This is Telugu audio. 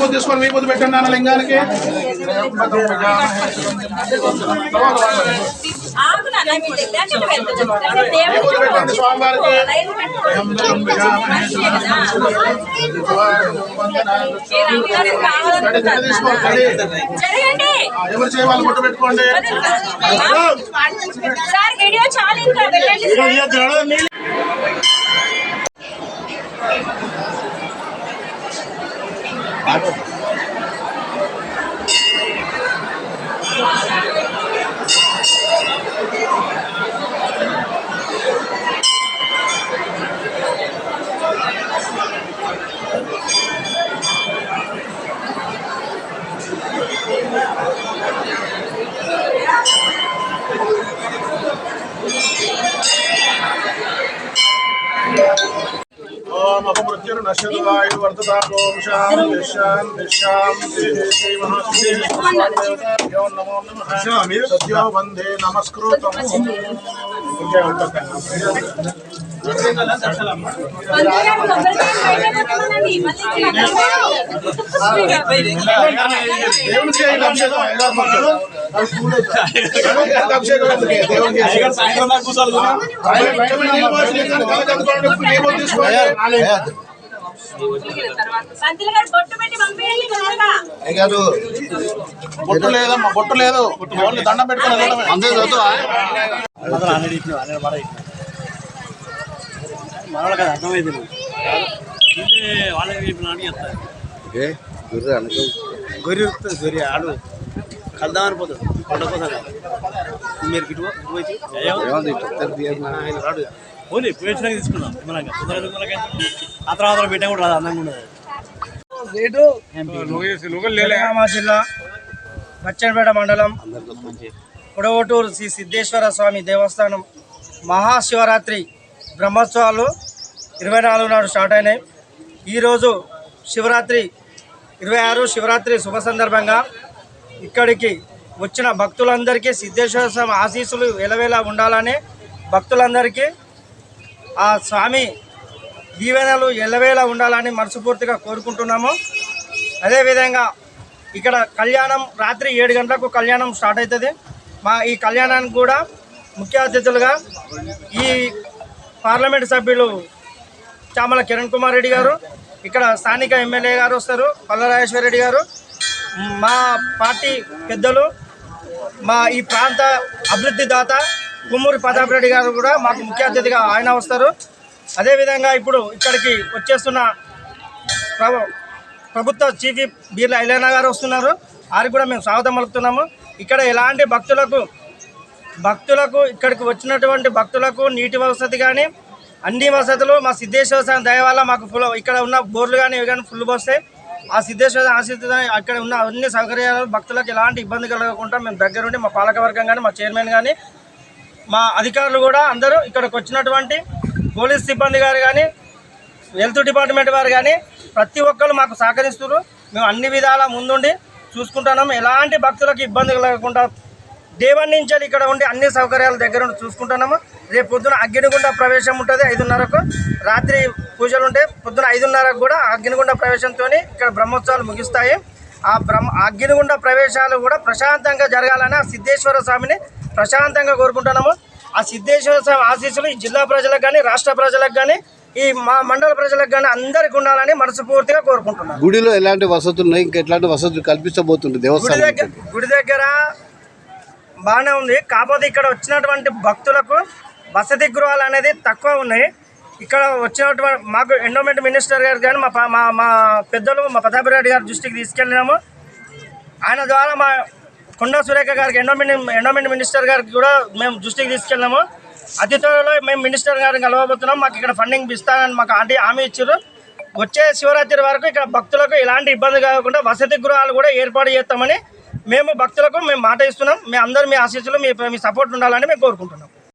పొద్దు తీసుకొని మీ పొద్దు పెట్టండి నాన్న లింగానికి. పెట్టండి స్వామివారికి. ఎవరు చేయాలి పెట్టుకోండి. I don't వందే నమస్కృతం ఇంకే ఉంటుంది మంచిగా కొబ్బరికాయ బయట పెట్టుకోనండి. మళ్ళీ ఇలా దేవుని చేయండి అభిషేకం ఐదారు మొక్కలు. దేవునికి అభిషేకం ఎందుకు? దేవునికి చేసి. గారు బొట్టు లేదమ్మా బొట్టు లేదు. ఓన్లీ దండం పెట్టుకుని అంతే మనవాళ్ళ కదా అర్థమైంది వాళ్ళకి చెప్తారు గుర్రు అనకు గొర్రె ఆడు. కలుదామని పోతుంది. కొండపోతాడు మీరు రాడు పోనీ పోయించినాక తీసుకున్నాం నిమ్మలంగా తొందరగా తొందరగా ఆ తర్వాత పెట్టా కూడా రాదు అందంగా ఉండదు జనగామ జిల్లా బచ్చన్పేట మండలం పొడవటూరు శ్రీ సిద్ధేశ్వర స్వామి దేవస్థానం మహాశివరాత్రి బ్రహ్మోత్సవాలు ఇరవై నాలుగు నాడు స్టార్ట్ అయినాయి. ఈరోజు శివరాత్రి ఇరవై ఆరు శివరాత్రి శుభ సందర్భంగా ఇక్కడికి వచ్చిన భక్తులందరికీ సిద్ధేశ్వర స్వామి ఆశీస్సులు వెలవేలా ఉండాలని భక్తులందరికీ ఆ స్వామి దీవెనలు ఎల్లవేళ ఉండాలని మనస్ఫూర్తిగా కోరుకుంటున్నాము. అదేవిధంగా ఇక్కడ కళ్యాణం రాత్రి ఏడు గంటలకు కళ్యాణం స్టార్ట్ అవుతుంది. మా ఈ కళ్యాణానికి కూడా ముఖ్య అతిథులుగా ఈ పార్లమెంట్ సభ్యులు చామల కిరణ్ కుమార్ రెడ్డి గారు ఇక్కడ స్థానిక ఎమ్మెల్యే గారు వస్తారు పల్లరాజేశ్వర రెడ్డి గారు మా పార్టీ పెద్దలు మా ఈ ప్రాంత అభివృద్ధి దాత కుమ్మూరి ప్రతాప్ రెడ్డి గారు కూడా మాకు ముఖ్య అతిథిగా ఆయన వస్తారు. అదేవిధంగా ఇప్పుడు ఇక్కడికి వచ్చేస్తున్న ప్రభుత్వ చీఫ్ బీర్ల ఐలైనా గారు వస్తున్నారు. వారికి కూడా మేము స్వాగతం పలుకుతున్నాము. ఇక్కడ ఎలాంటి భక్తులకు భక్తులకు ఇక్కడికి వచ్చినటువంటి భక్తులకు నీటి వసతి కానీ అన్ని వసతులు మా సిద్ధేశ్వర స్వామి దయ వల్ల మాకు ఫుల్ ఇక్కడ ఉన్న బోర్లు కానీ ఇవి కానీ ఫుల్ వస్తాయి ఆ సిద్ధేశ్వర ఆశీస్సు అక్కడ ఉన్న అన్ని సౌకర్యాలు భక్తులకు ఎలాంటి ఇబ్బంది కలగకుండా మేము దగ్గరుండి మా పాలకవర్గం కానీ మా చైర్మన్ కానీ మా అధికారులు కూడా అందరూ ఇక్కడికి వచ్చినటువంటి పోలీస్ సిబ్బంది గారు కానీ హెల్త్ డిపార్ట్మెంట్ వారు కానీ ప్రతి ఒక్కరు మాకు సహకరిస్తున్నారు. మేము అన్ని విధాల ముందుండి చూసుకుంటున్నాము ఎలాంటి భక్తులకు ఇబ్బంది కలగకుండా దేవన్ నుంచి ఇక్కడ ఉండి అన్ని సౌకర్యాల దగ్గర ఉండి చూసుకుంటున్నాము. రేపు పొద్దున అగ్నిగుండ ప్రవేశం ఉంటుంది ఐదున్నరకు. రాత్రి పూజలు ఉంటాయి పొద్దున ఐదున్నరకు కూడా అగ్నిగుండ ప్రవేశంతో ఇక్కడ బ్రహ్మోత్సవాలు ముగిస్తాయి. ఆ బ్రహ్మ అగ్నిగుండ ప్రవేశాలు కూడా ప్రశాంతంగా జరగాలని ఆ సిద్ధేశ్వర స్వామిని ప్రశాంతంగా కోరుకుంటున్నాము. ఆ సిద్ధేశ్వర స్వామి ఆశీస్సులు ఈ జిల్లా ప్రజలకు కానీ రాష్ట్ర ప్రజలకు కానీ ఈ మా మండల ప్రజలకు కానీ అందరికి ఉండాలని మనస్ఫూర్తిగా కోరుకుంటున్నాను గుడిలో ఎలాంటి వసతులు ఉన్నాయి? ఇంకా ఎట్లాంటి వసతులు కల్పించబోతుంది గుడి దేవస్థానం దగ్గర గుడి దగ్గర బాగానే ఉంది. కాకపోతే ఇక్కడ వచ్చినటువంటి భక్తులకు వసతి గృహాలు అనేది తక్కువ ఉన్నాయి. ఇక్కడ వచ్చినటువంటి మాకు ఎండోమెంట్ మినిస్టర్ గారు కానీ మా మా మా పెద్దలు మా ప్రతాప్ రెడ్డి గారి దృష్టికి తీసుకెళ్ళినాము. ఆయన ద్వారా మా కొండా సురేఖ గారికి ఎండోమెంట్ ఎండోమెంట్ మినిస్టర్ గారికి కూడా మేము దృష్టికి తీసుకెళ్ళాము అతి త్వరలో మేము మినిస్టర్ గారిని కలవబోతున్నాం. మాకు ఇక్కడ ఫండింగ్ ఇస్తానని మాకు ఆంటీ హామీ ఇచ్చారు. వచ్చే శివరాత్రి వరకు ఇక్కడ భక్తులకు ఎలాంటి ఇబ్బంది కాకుండా వసతి గృహాలు కూడా ఏర్పాటు చేస్తామని మేము భక్తులకు మేము మాట ఇస్తున్నాం. మీ అందరూ మీ ఆశీస్సులు మీ మీ సపోర్ట్ ఉండాలని మేము కోరుకుంటున్నాం.